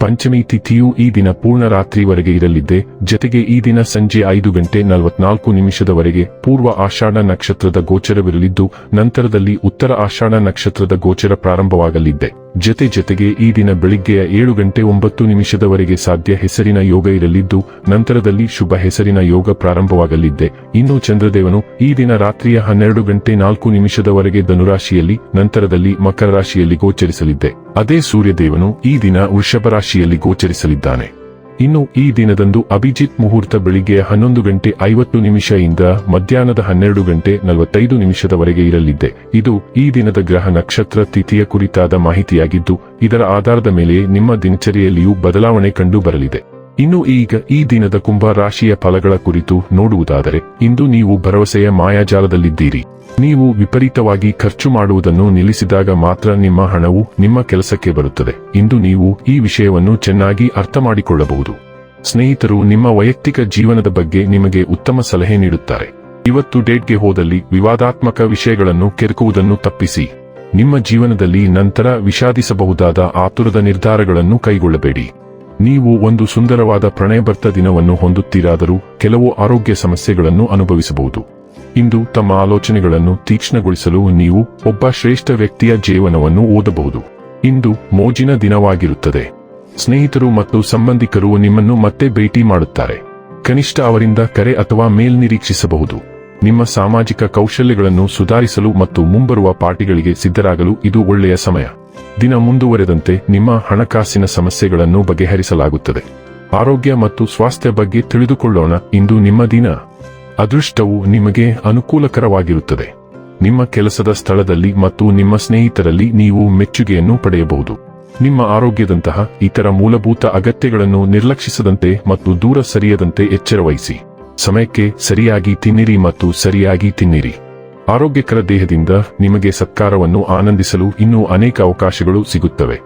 ಪಂಚಮಿ ತಿಥಿಯು ಈ ದಿನ ಪೂರ್ಣ ರಾತ್ರಿವರೆಗೆ ಇರಲಿದ್ದೆ. ಜತೆಗೆ ಈ ದಿನ ಸಂಜೆ ಐದು ಗಂಟೆ ನಲವತ್ನಾಲ್ಕು ನಿಮಿಷದವರೆಗೆ ಪೂರ್ವ ಆಷಾಢ ನಕ್ಷತ್ರದ ಗೋಚರವಿರಲಿದ್ದು, ನಂತರದಲ್ಲಿ ಉತ್ತರ ಆಷಾಢ ನಕ್ಷತ್ರದ ಗೋಚರ ಪ್ರಾರಂಭವಾಗಲಿದ್ದೆ. ಜತೆ ಜತೆಗೆ ಈ ದಿನ ಬೆಳಿಗ್ಗೆಯ ಏಳು ಗಂಟೆ ಒಂಬತ್ತು ನಿಮಿಷದವರೆಗೆ ಸಾಧ್ಯ ಹೆಸರಿನ ಯೋಗ ಇರಲಿದ್ದು, ನಂತರದಲ್ಲಿ ಶುಭ ಹೆಸರಿನ ಯೋಗ ಪ್ರಾರಂಭವಾಗಲಿದ್ದೆ. ಇನ್ನು ಚಂದ್ರದೇವನು ಈ ದಿನ ರಾತ್ರಿಯ ಹನ್ನೆರಡು ಗಂಟೆ ನಾಲ್ಕು ನಿಮಿಷದವರೆಗೆ ಧನುರಾಶಿಯಲ್ಲಿ, ನಂತರದಲ್ಲಿ ಮಕರ ರಾಶಿಯಲ್ಲಿ ಗೋಚರಿಸಲಿದ್ದೆ. ಅದೇ ಸೂರ್ಯದೇವನು ಈ ದಿನ ವೃಷಭ ರಾಶಿಯಲ್ಲಿ ಗೋಚರಿಸಲಿದ್ದಾನೆ. ಇನ್ನು ಈ ದಿನದಂದು ಅಭಿಜಿತ್ ಮುಹೂರ್ತ ಬೆಳಿಗ್ಗೆ ಹನ್ನೊಂದು ಗಂಟೆ ಐವತ್ತು ನಿಮಿಷದಿಂದ ಮಧ್ಯಾಹ್ನದ ಹನ್ನೆರಡು ಗಂಟೆ ನಲವತ್ತೈದು ನಿಮಿಷದವರೆಗೆ ಇರಲಿದೆ ಇದು ಈ ದಿನದ ಗ್ರಹ ನಕ್ಷತ್ರ ತಿಥಿಯ ಕುರಿತಾದ ಮಾಹಿತಿಯಾಗಿದ್ದು, ಇದರ ಆಧಾರದ ಮೇಲೆ ನಿಮ್ಮ ದಿನಚರಿಯಲ್ಲಿಯೂ ಬದಲಾವಣೆ ಕಂಡು ಬರಲಿದೆ. ಇನ್ನು ಈಗ ಈ ದಿನದ ಕುಂಭ ರಾಶಿಯ ಫಲಗಳ ಕುರಿತು ನೋಡುವುದಾದರೆ, ಇಂದು ನೀವು ಭರವಸೆಯ ಮಾಯಾಜಾಲದಲ್ಲಿದ್ದೀರಿ. ನೀವು ವಿಪರೀತವಾಗಿ ಖರ್ಚು ಮಾಡುವುದನ್ನು ನಿಲ್ಲಿಸಿದಾಗ ಮಾತ್ರ ನಿಮ್ಮ ಹಣವು ನಿಮ್ಮ ಕೆಲಸಕ್ಕೆ ಬರುತ್ತದೆ. ಇಂದು ನೀವು ಈ ವಿಷಯವನ್ನು ಚೆನ್ನಾಗಿ ಅರ್ಥ ಮಾಡಿಕೊಳ್ಳಬಹುದು. ಸ್ನೇಹಿತರು, ನಿಮ್ಮ ವೈಯಕ್ತಿಕ ಜೀವನದ ಬಗ್ಗೆ ನಿಮಗೆ ಉತ್ತಮ ಸಲಹೆ ನೀಡುತ್ತಾರೆ. ಇವತ್ತು ಡೇಟ್ಗೆ ಹೋದಲ್ಲಿ ವಿವಾದಾತ್ಮಕ ವಿಷಯಗಳನ್ನು ಕೆರಕುವುದನ್ನು ತಪ್ಪಿಸಿ. ನಿಮ್ಮ ಜೀವನದಲ್ಲಿ ನಂತರ ವಿಷಾದಿಸಬಹುದಾದ ಆತುರದ ನಿರ್ಧಾರಗಳನ್ನು ಕೈಗೊಳ್ಳಬೇಡಿ. ನೀವು ಒಂದು ಸುಂದರವಾದ ಪ್ರಣಯಭರ್ತ ದಿನವನ್ನು ಹೊಂದುತ್ತೀರಾದರೂ ಕೆಲವು ಆರೋಗ್ಯ ಸಮಸ್ಯೆಗಳನ್ನು ಅನುಭವಿಸಬಹುದು. ಇಂದು ತಮ್ಮ ಆಲೋಚನೆಗಳನ್ನು ತೀಕ್ಷ್ಣಗೊಳಿಸಲು ನೀವು ಒಬ್ಬ ಶ್ರೇಷ್ಠ ವ್ಯಕ್ತಿಯ ಜೀವನವನ್ನು ಓದಬಹುದು. ಇಂದು ಮೋಜಿನ ದಿನವಾಗಿರುತ್ತದೆ. ಸ್ನೇಹಿತರು ಮತ್ತು ಸಂಬಂಧಿಕರು ನಿಮ್ಮನ್ನು ಮತ್ತೆ ಭೇಟಿ ಮಾಡುತ್ತಾರೆ. ಕನಿಷ್ಠ ಅವರಿಂದ ಕರೆ ಅಥವಾ ಮೇಲ್ ನಿರೀಕ್ಷಿಸಬಹುದು. ನಿಮ್ಮ ಸಾಮಾಜಿಕ ಕೌಶಲ್ಯಗಳನ್ನು ಸುಧಾರಿಸಲು ಮತ್ತು ಮುಂಬರುವ ಪಾರ್ಟಿಗಳಿಗೆ ಸಿದ್ಧರಾಗಲು ಇದು ಒಳ್ಳೆಯ ಸಮಯ. ದಿನ ಮುಂದುವರೆದಂತೆ ನಿಮ್ಮ ಹಣಕಾಸಿನ ಸಮಸ್ಯೆಗಳನ್ನು ಬಗೆಹರಿಸಲಾಗುತ್ತದೆ. ಆರೋಗ್ಯ ಮತ್ತು ಸ್ವಾಸ್ಥ್ಯ ಬಗ್ಗೆ ತಿಳಿದುಕೊಳ್ಳೋಣ. ಇಂದು ನಿಮ್ಮ ದಿನ. ಅದೃಷ್ಟವು ನಿಮಗೆ ಅನುಕೂಲಕರವಾಗಿರುತ್ತದೆ. ನಿಮ್ಮ ಕೆಲಸದ ಸ್ಥಳದಲ್ಲಿ ಮತ್ತು ನಿಮ್ಮ ಸ್ನೇಹಿತರಲ್ಲಿ ನೀವು ಮೆಚ್ಚುಗೆಯನ್ನು ಪಡೆಯಬಹುದು. ನಿಮ್ಮ ಆರೋಗ್ಯದಂತಹ ಇತರ ಮೂಲಭೂತ ಅಗತ್ಯಗಳನ್ನು ನಿರ್ಲಕ್ಷಿಸದಂತೆ ಮತ್ತು ದೂರ ಸರಿಯದಂತೆ ಎಚ್ಚರವಹಿಸಿ. ಸಮಯಕ್ಕೆ ಸರಿಯಾಗಿ ತಿನ್ನಿರಿ ಮತ್ತು ಸರಿಯಾಗಿ ತಿನ್ನಿರಿ. ಆರೋಗ್ಯಕರ ದೇಹದಿಂದ ನಿಮಗೆ ಸತ್ಕಾರವನ್ನು ಆನಂದಿಸಲು ಇನ್ನೂ ಅನೇಕ ಅವಕಾಶಗಳು ಸಿಗುತ್ತವೆ.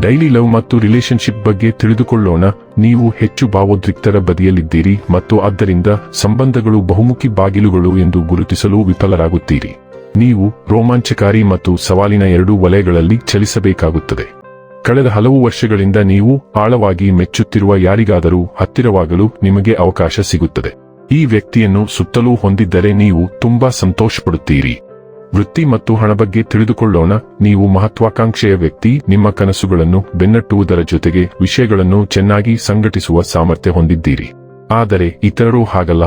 ಡೈಲಿ ಲವ್ ಮತ್ತು ರಿಲೇಶನ್ಶಿಪ್ ಬಗ್ಗೆ ತಿಳಿದುಕೊಳ್ಳೋಣ. ನೀವು ಹೆಚ್ಚು ಭಾವೋದ್ರಿಕ್ತರ ಬದಿಯಲ್ಲಿದ್ದೀರಿ ಮತ್ತು ಆದ್ದರಿಂದ ಸಂಬಂಧಗಳು ಬಹುಮುಖಿ ಬಾಗಿಲುಗಳು ಎಂದು ಗುರುತಿಸಲು ವಿಫಲರಾಗುತ್ತೀರಿ. ನೀವು ರೋಮಾಂಚಕಾರಿ ಮತ್ತು ಸವಾಲಿನ ಎರಡೂ ವಲಯಗಳಲ್ಲಿ ಚಲಿಸಬೇಕಾಗುತ್ತದೆ. ಕಳೆದ ಹಲವು ವರ್ಷಗಳಿಂದ ನೀವು ಆಳವಾಗಿ ಮೆಚ್ಚುತ್ತಿರುವ ಯಾರಿಗಾದರೂ ಹತ್ತಿರವಾಗಲು ನಿಮಗೆ ಅವಕಾಶ ಸಿಗುತ್ತದೆ. ಈ ವ್ಯಕ್ತಿಯನ್ನು ಸುತ್ತಲೂ ಹೊಂದಿದ್ದರೆ ನೀವು ತುಂಬಾ ಸಂತೋಷಪಡುತ್ತೀರಿ. ವೃತ್ತಿ ಮತ್ತು ಹಣ ಬಗ್ಗೆ ತಿಳಿದುಕೊಳ್ಳೋಣ. ನೀವು ಮಹತ್ವಾಕಾಂಕ್ಷೆಯ ವ್ಯಕ್ತಿ. ನಿಮ್ಮ ಕನಸುಗಳನ್ನು ಬೆನ್ನಟ್ಟುವುದರ ಜೊತೆಗೆ ವಿಷಯಗಳನ್ನು ಚೆನ್ನಾಗಿ ಸಂಘಟಿಸುವ ಸಾಮರ್ಥ್ಯ ಹೊಂದಿದ್ದೀರಿ. ಆದರೆ ಇತರರು ಹಾಗಲ್ಲ.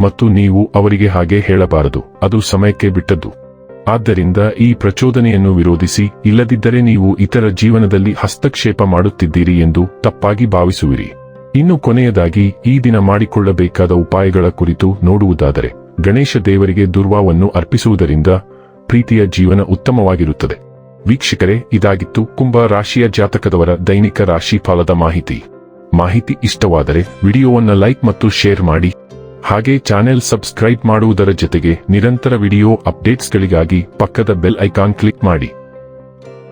ಮತ್ತು ನೀವು ಅವರಿಗೆ ಹಾಗೆ ಹೇಳಬಾರದು. ಅದು ಸಮಯಕ್ಕೆ ಬಿಟ್ಟದ್ದು. ಆದ್ದರಿಂದ ಈ ಪ್ರಚೋದನೆಯನ್ನು ವಿರೋಧಿಸಿ, ಇಲ್ಲದಿದ್ದರೆ ನೀವು ಇತರ ಜೀವನದಲ್ಲಿ ಹಸ್ತಕ್ಷೇಪ ಮಾಡುತ್ತಿದ್ದೀರಿ ಎಂದು ತಪ್ಪಾಗಿ ಭಾವಿಸುವಿರಿ. ಇನ್ನು ಕೊನೆಯದಾಗಿ ಈ ದಿನ ಮಾಡಿಕೊಳ್ಳಬೇಕಾದ ಉಪಾಯಗಳ ಕುರಿತು ನೋಡುವುದಾದರೆ, ಗಣೇಶ ದೇವರಿಗೆ ದುರ್ವಾವನ್ನು ಅರ್ಪಿಸುವುದರಿಂದ ಪ್ರೀತಿಯ ಜೀವನ ಉತ್ತಮವಾಗಿರುತ್ತದೆ. ವೀಕ್ಷಕರೇ, ಇದಾಗಿತ್ತು ಕುಂಭ ರಾಶಿಯ ಜಾತಕದವರ ದೈನಿಕ ರಾಶಿ ಫಲದ ಮಾಹಿತಿ. ಮಾಹಿತಿ ಇಷ್ಟವಾದರೆ ವಿಡಿಯೋವನ್ನು ಲೈಕ್ ಮತ್ತು ಶೇರ್ ಮಾಡಿ. ಹಾಗೆ ಚಾನೆಲ್ ಸಬ್ಸ್ಕ್ರೈಬ್ ಮಾಡುವುದರ ಜೊತೆಗೆ ನಿರಂತರ ವಿಡಿಯೋ ಅಪ್ಡೇಟ್ಸ್ಗಳಿಗಾಗಿ ಪಕ್ಕದ ಬೆಲ್ ಐಕಾನ್ ಕ್ಲಿಕ್ ಮಾಡಿ.